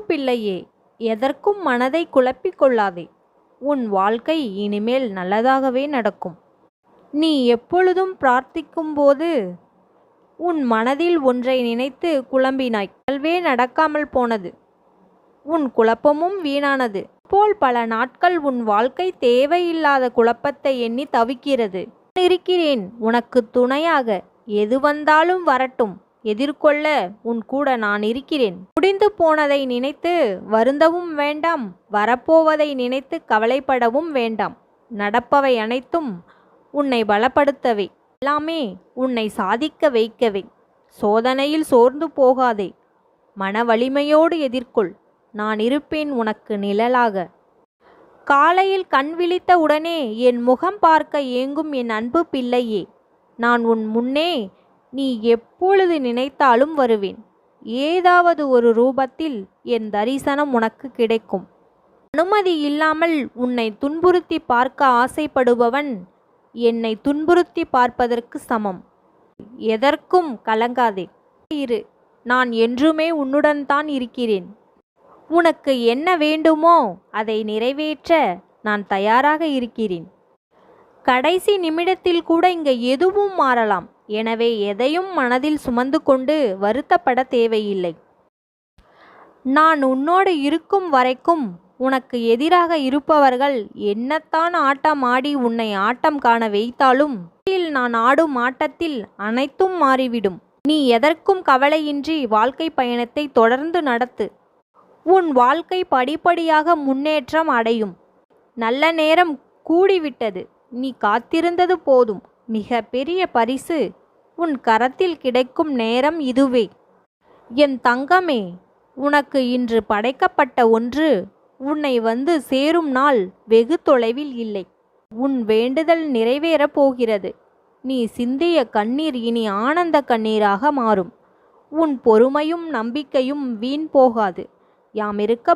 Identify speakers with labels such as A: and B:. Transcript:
A: பிள்ளையே எதற்கும் மனதை குழப்பிக் கொள்ளாதே. உன் வாழ்க்கை இனிமேல் நல்லதாகவே நடக்கும். நீ எப்பொழுதும் பிரார்த்திக்கும்போது உன் மனதில் ஒன்றை நினைத்து குழம்பினாய். கல்வே நடக்காமல் போனது. உன் குழப்பமும் வீணானது. போல் பல நாட்கள் உன் வாழ்க்கை தேவையில்லாத குழப்பத்தை எண்ணி தவிக்கிறது. இருக்கிறேன் உனக்கு துணையாக. எது வந்தாலும் வரட்டும். எதிர்கொள்ள உன் கூட நான் இருக்கிறேன். போனதை நினைத்து வருந்தவும் வேண்டாம் வரப்போவதை நினைத்து கவலைப்படவும் வேண்டாம். நடப்பவை அனைத்தும் உன்னை பலப்படுத்தவே. எல்லாமே உன்னை சாதிக்க வைக்கவே. சோதனையில் சோர்ந்து போகாதே. மன வலிமையோடு எதிர்கொள். நான் இருப்பேன் உனக்கு நிழலாக. காலையில் கண் விழித்த உடனே என் முகம் பார்க்க ஏங்கும் என் அன்பு பிள்ளையே. நான் உன் முன்னே நீ எப்பொழுது நினைத்தாலும் வருவேன். ஏதாவது ஒரு ரூபத்தில் என் தரிசனம் உனக்கு கிடைக்கும். அனுமதி இல்லாமல் உன்னை துன்புறுத்தி பார்க்க ஆசைப்படுபவன் என்னை துன்புறுத்தி பார்ப்பதற்கு சமம். எதற்கும் கலங்காதே. இரு நான் என்றுமே உன்னுடன் தான் இருக்கிறேன். உனக்கு என்ன வேண்டுமோ அதை நிறைவேற்ற நான் தயாராக இருக்கிறேன். கடைசி நிமிடத்தில் கூட இங்கே எதுவும் மாறலாம். எனவே எதையும் மனதில் சுமந்து கொண்டு வருத்தப்பட தேவையில்லை. நான் உன்னோடு இருக்கும் வரைக்கும் உனக்கு எதிராக இருப்பவர்கள் என்னத்தான் ஆட்டம் ஆடி உன்னை ஆட்டம் காண வைத்தாலும் நான் ஆடும் ஆட்டத்தில் அனைத்தும் மாறிவிடும். நீ எதற்கும் கவலையின்றி வாழ்க்கை பயணத்தை தொடர்ந்து நடத்து. உன் வாழ்க்கை படிப்படியாக முன்னேற்றம் அடையும். நல்ல நேரம் கூடிவிட்டது. நீ காத்திருந்தது போதும். மிக பெரிய பரிசு உன் கரத்தில் கிடைக்கும் நேரம் இதுவே. என் தங்கமே உனக்கு இன்று படைக்கப்பட்ட ஒன்று உன்னை வந்து சேரும் நாள் வெகு தொலைவில் இல்லை. உன் வேண்டுதல் நிறைவேறப் போகிறது. நீ சிந்திய கண்ணீர் இனி ஆனந்த கண்ணீராக மாறும். உன் பொறுமையும் நம்பிக்கையும் வீண் போகாது. யாம் இருக்க